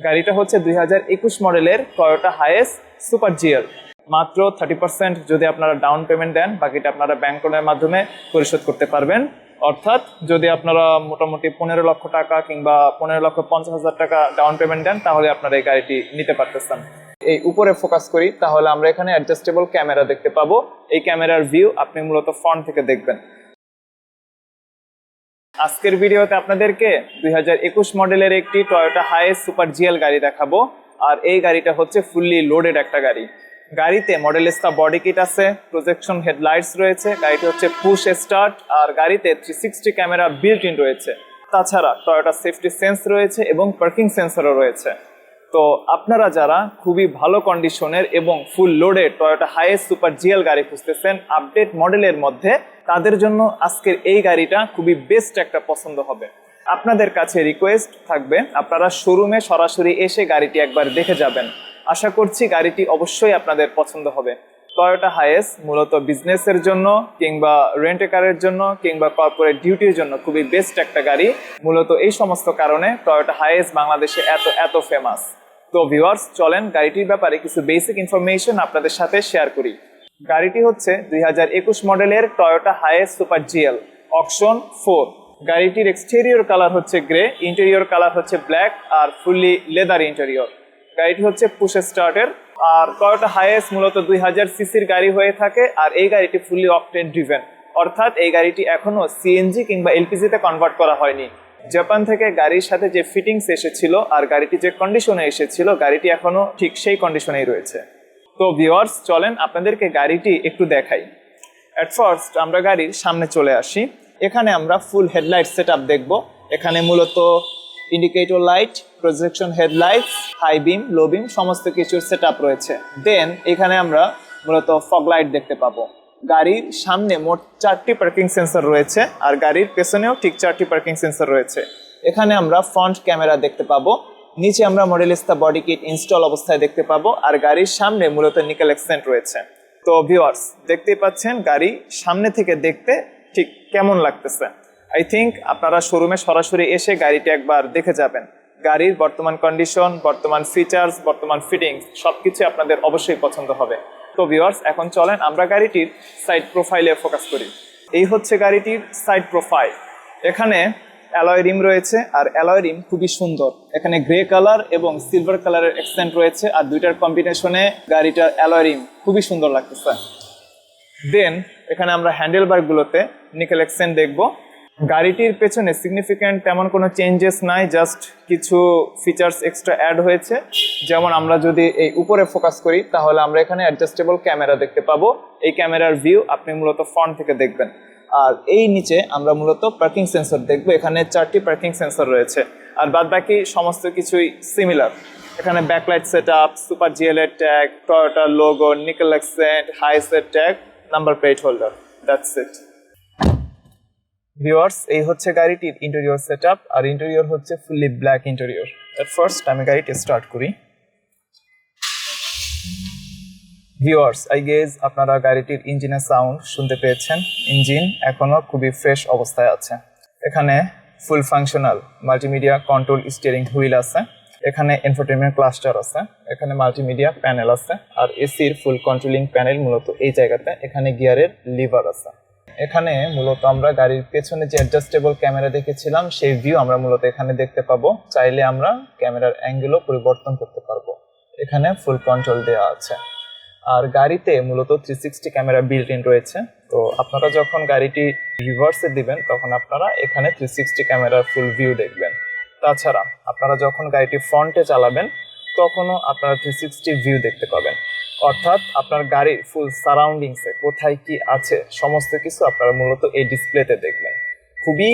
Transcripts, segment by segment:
গাড়িটা হচ্ছে দুই হাজার একুশ মডেলের টয়োটা হায়েস সুপার জিএল মাত্র থার্টি পার্সেন্ট যদি আপনারা ডাউন পেমেন্ট দেন, বাকিটা আপনারা ব্যাংক লোনের মাধ্যমে পরিশোধ করতে পারবেন। অর্থাৎ যদি আপনারা মোটামুটি পনেরো লক্ষ টাকা কিংবা পনেরো লক্ষ পঞ্চাশ হাজার টাকা ডাউন পেমেন্ট দেন, তাহলে আপনারা এই গাড়িটি নিতে পারতেছেন। এই উপরে ফোকাস করি, তাহলে আমরা এখানে অ্যাডজাস্টেবল ক্যামেরা দেখতে পাবো। এই ক্যামেরার ভিউ আপনি মূলত ফ্রন্ট থেকে দেখবেন। আজকের ভিডিওতে আপনাদেরকে দুই হাজার একুশ মডেলের একটি টয়োটা হাইস সুপার জিএল গাড়ি দেখাবো। আর এই গাড়িটা হচ্ছে ফুললি লোডেড একটা গাড়ি। গাড়িতে মডেল স্টা বডি কিট আছে প্রজেকশন হেডলাইটস রয়েছে, গাড়িটি হচ্ছে পুশ স্টার্ট আর গাড়িতে three sixty camera built in রয়েছে। তাছাড়া টয়োটা সেফটি সেন্স রয়েছে এবং পার্কিং সেন্সরও রয়েছে। তো আপনারা যারা খুবই ভালো কন্ডিশনের এবং ফুল লোডে টয়োটা হাইয়েস্ট সুপার জিএল গাড়ি খুঁজতেছেন আপডেট মডেলের মধ্যে তাদের জন্য আজকের এই গাড়িটা খুবই বেস্ট একটা পছন্দ হবে। আপনাদের কাছে রিকোয়েস্ট থাকবে, আপনারা শোরুমে সরাসরি এসে গাড়িটি একবার দেখে যাবেন। আশা করছি গাড়িটি অবশ্যই আপনাদের পছন্দ হবে। টয়োটা হাইয়েস মূলত বিজনেসের জন্য কিংবা রেন্টে কারের জন্য কিংবা কর্পোরেট ডিউটির জন্য খুবই বেস্ট একটা গাড়ি। মূলত এই সমস্ত কারণে টয়োটা হাইয়েস বাংলাদেশে এত এত ফেমাস তো ভিউয়ার্স চলেন গাড়িটির ব্যাপারে কিছু বেসিক ইনফরমেশন আপনাদের সাথে শেয়ার করি। গাড়িটি হচ্ছে দুই হাজার একুশ মডেলের Toyota Hiace super GL auction four গাড়িটির এক্সটেরিয়র কালার হচ্ছে গ্রে ইন্টেরিয়র কালার হচ্ছে ব্ল্যাক আর ফুললি লেদার ইন্টেরিয়র গাড়িটি হচ্ছে পুশ স্টার্টের আর টয়োটা হাইয়েস্ট মূলত দুই হাজার সিসির গাড়ি হয়ে থাকে আর এই গাড়িটি ফুললি অকটেন ড্রিভেন অর্থাৎ এই গাড়িটি এখনও সিএনজি কিংবা এলপিজিতে কনভার্ট করা হয়নি। জাপান থেকে গাড়ির সাথে যে ফিটিংস এসেছিল আর গাড়িটি যে কন্ডিশনে এসেছিল, গাড়িটি এখনও ঠিক সেই কন্ডিশনেই রয়েছে। তো ভিওয়ার্স চলেন আপনাদেরকে গাড়িটি একটু দেখাই। অ্যাট ফার্স্ট আমরা গাড়ির সামনে চলে আসি। এখানে আমরা ফুল হেডলাইট সেট আপ দেখব। এখানে মূলত indicator light projection headlight high beam low beam সমস্ত কিছুর সেট রয়েছে। দেন এখানে আমরা মূলত ফগ লাইট দেখতে পাবো। গাড়ির সামনে মোট চারটি পার্কিং সেন্সর রয়েছে আর গাড়ির পেছনেও ঠিক চারটি পার্কিং সেন্সর রয়েছে। এখানে আমরা ফ্রন্ট ক্যামেরা দেখতে পাবো, নিচে আমরা মডেলিস্তা বডি কিট ইনস্টল অবস্থায় দেখতে পাবো আর গাড়ির সামনে মূলত নিকেল এক্সেন্ট রয়েছে। তো ভিউয়ার্স দেখতেই পাচ্ছেন গাড়ি সামনে থেকে দেখতে ঠিক কেমন লাগতেছে। আই থিঙ্ক আপনারা শোরুমে সরাসরি এসে গাড়িটি একবার দেখে যাবেন। গাড়ির বর্তমান কন্ডিশন বর্তমান ফিচার্স বর্তমান ফিটিংস সবকিছু আপনাদের অবশ্যই পছন্দ হবে। তো ভিউয়ার্স এখন চলেন আমরা গাড়িটির সাইড প্রোফাইলে ফোকাস করি। এই হচ্ছে গাড়িটির সাইড প্রোফাইল এখানে অ্যালয় রিম রয়েছে, আর অ্যালয় রিম খুবই সুন্দর। এখানে গ্রে কালার এবং সিলভার কালারের এক্সেন্ট রয়েছে, আর দুইটার কম্বিনেশনে গাড়িটার অ্যালয় রিম খুবই সুন্দর লাগতেছে। দেন এখানে আমরা হ্যান্ডেল বারগুলোতে নিকেল এক্সেন্ট দেখব। গাড়িটির পেছনে সিগনিফিক্যান্ট তেমন কোনো চেঞ্জেস নাই জাস্ট কিছু ফিচার্স এক্সট্রা অ্যাড হয়েছে। যেমন আমরা যদি এই উপরে ফোকাস করি, তাহলে আমরা এখানে অ্যাডজাস্টেবল ক্যামেরা দেখতে পাবো। এই ক্যামেরার ভিউ আপনি মূলত ফ্রন্ট থেকে দেখবেন। আর এই নিচে আমরা মূলত পার্কিং সেন্সর দেখব। এখানে চারটি পার্কিং সেন্সর রয়েছে। আর বাদ বাকি সমস্ত কিছুই সিমিলার এখানে ব্যাকলাইট সেট আপ সুপার জিএলের ট্যাগ টয়োটার logo nickel accent হাইসের tag number plate holder that's it viewers, এই হচ্ছে গাড়িটির ইন্টেরিয়র সেট আর ইন্টেরিয়র হচ্ছে fully black interior at first আমি গাড়িটি স্টার্ট করি। ভিউয়ার্স আই গেজ আপনারা গাড়িটির ইঞ্জিনের সাউন্ড শুনতে পেয়েছেন। ইঞ্জিন এখনও খুবই ফ্রেশ অবস্থায় আছে। এখানে full functional multimedia control steering wheel আছে। এখানে এনফোটেনমেন্ট ক্লাস্টার আছে। এখানে মাল্টিমিডিয়া প্যানেল আছে। আর এসির ফুল কন্ট্রোলিং প্যানেল মূলত এই জায়গাতে। এখানে গিয়ারের লিভার আছে। এখানে মূলত আমরা গাড়ির পেছনে যে অ্যাডজাস্টেবল ক্যামেরা দেখেছিলাম, সেই ভিউ আমরা মূলত এখানে দেখতে পাবো। চাইলে আমরা ক্যামেরার অ্যাঙ্গেলও পরিবর্তন করতে পারব। এখানে ফুল কন্ট্রোল দেওয়া আছে। আর গাড়িতে মূলত three sixty camera built in রয়েছে। তো আপনারা যখন গাড়িটি রিভার্সে দিবেন, তখন আপনারা এখানে থ্রি সিক্সটি ক্যামেরার ফুল ভিউ দেখবেন। তাছাড়া, আপনারা যখন গাড়িটি ফ্রন্টে চালাবেন, তখনও আপনারা থ্রি সিক্সটি ভিউ দেখতে পাবেন। অর্থাৎ আপনার গাড়ির ফুল সারাউন্ডিংসে কোথায় কি আছে, সমস্ত কিছু আপনারা মূলত এই ডিসপ্লেতে দেখবেন। খুবই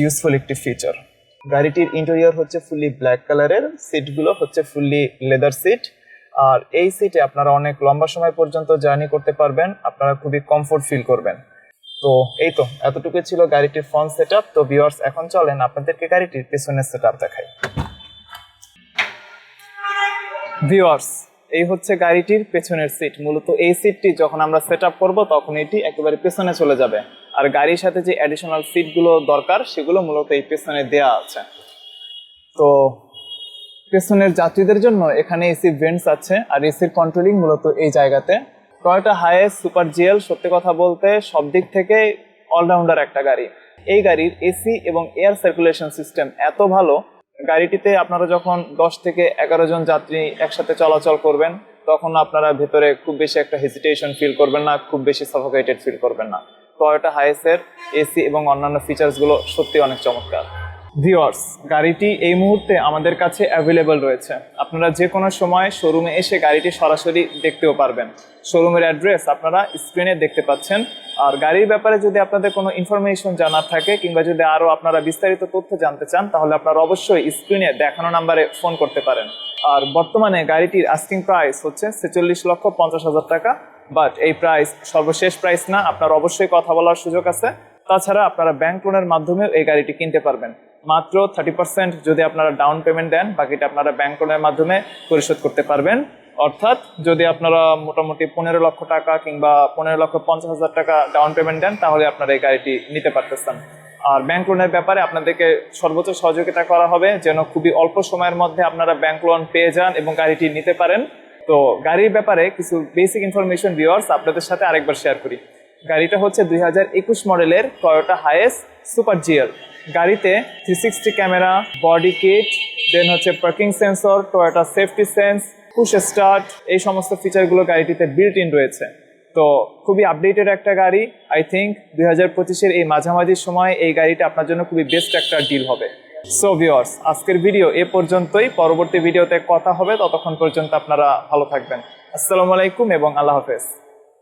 ইউজফুল একটি ফিচার গাড়িটির ইন্টেরিয়র হচ্ছে ফুললি ব্ল্যাক কালারের সিটগুলো হচ্ছে ফুললি লেদার সিট আর এই সিটে আপনারা অনেক লম্বা সময় পর্যন্ত জার্নি করতে পারবেন, আপনারা খুবই কমফোর্ট ফিল করবেন। তো এই তো, এতটুকু ছিল গাড়িটির ফ্রন্ট সেট আপ তো ভিউয়ার্স এখন চলেন আপনাদেরকে গাড়িটির পেছনের সেট আপ দেখাই। ভিউয়ার্স এই হচ্ছে গাড়িটির পেছনের সিট মূলত এই সিটটি যখন আমরা সেট আপ করব, তখন এটি একেবারে পেছনে চলে যাবে। আর গাড়ির সাথে যে অ্যাডিশনাল সিটগুলো দরকার, সেগুলো মূলত এই পেছনে দেয়া আছে। তো পেছনের যাত্রীদের জন্য এখানে এসি ভেন্টস আছে, আর এসির কন্ট্রোলিং মূলত এই জায়গাতে। টয়োটা হায়েস্ট সুপার জিএল সত্যি কথা বলতে সব দিক থেকে অলরাউন্ডার একটা গাড়ি। এই গাড়ির এসি এবং এয়ার সার্কুলেশন সিস্টেম এত ভালো গাড়িটিতে আপনারা যখন দশ থেকে এগারো জন যাত্রী একসাথে চলাচল করবেন, তখন আপনারা ভেতরে খুব বেশি একটা হেজিটেশন ফিল করবেন না, খুব বেশি সাফোকেটেড ফিল করবেন না। টয়োটা হাইসের এসি এবং অন্যান্য ফিচার্সগুলো সত্যি অনেক চমৎকার। ভিওয়ার্স গাড়িটি এই মুহূর্তে আমাদের কাছে অ্যাভেলেবল রয়েছে। আপনারা যে কোনো সময় শোরুমে এসে গাড়িটি সরাসরি দেখতেও পারবেন। শোরুমের অ্যাড্রেস আপনারা স্ক্রিনে দেখতে পাচ্ছেন। আর গাড়ির ব্যাপারে যদি আপনাদের কোনো ইনফরমেশন জানার থাকে কিংবা যদি আরও আপনারা বিস্তারিত তথ্য জানতে চান, তাহলে আপনারা অবশ্যই স্ক্রিনে দেখানো নাম্বারে ফোন করতে পারেন। আর বর্তমানে গাড়িটির আস্কিং প্রাইস হচ্ছে ছেচল্লিশ লক্ষ পঞ্চাশ হাজার টাকা। বাট এই প্রাইস সর্বশেষ প্রাইস না, আপনার অবশ্যই কথা বলার সুযোগ আছে। তাছাড়া আপনারা ব্যাংক লোনের মাধ্যমেও এই গাড়িটি কিনতে পারবেন। মাত্র থার্টি পার্সেন্ট যদি আপনারা ডাউন পেমেন্ট দেন, বাকিটা আপনারা ব্যাংক লোনের মাধ্যমে পরিশোধ করতে পারবেন। অর্থাৎ যদি আপনারা মোটামুটি পনেরো লক্ষ টাকা কিংবা পনেরো লক্ষ পঞ্চাশ হাজার টাকা ডাউন পেমেন্ট দেন, তাহলে আপনারা এই গাড়িটি নিতে পারতেছেন। আর ব্যাংক লোনের ব্যাপারে আপনাদেরকে সর্বোচ্চ সহযোগিতা করা হবে, যেন খুবই অল্প সময়ের মধ্যে আপনারা ব্যাংক লোন পেয়ে যান এবং গাড়িটি নিতে পারেন। তো গাড়ির ব্যাপারে কিছু বেসিক ইনফরমেশন ভিউয়ার্স আপনাদের সাথে আরেকবার শেয়ার করি। গাড়িটা হচ্ছে দুই হাজার একুশ মডেলের টয়োটা হায়েস্ট সুপার জিএল গাড়িতে three sixty camera body kit then হচ্ছে parking sensor Toyota safety sense push start এই সমস্ত ফিচারগুলো গাড়িটিতে বিল্ট ইন রয়েছে। তো খুবই আপডেটেড একটা গাড়ি। আই থিঙ্ক দুই হাজার পঁচিশের এই মাঝামাঝি সময় এই গাড়িটা আপনার জন্য খুবই বেস্ট একটা ডিল হবে। সো ভিওর্স আজকের ভিডিও এ পর্যন্তই। পরবর্তী ভিডিওতে কথা হবে। ততক্ষণ পর্যন্ত আপনারা ভালো থাকবেন। আসসালামু আলাইকুম এবং আল্লাহ হাফেজ।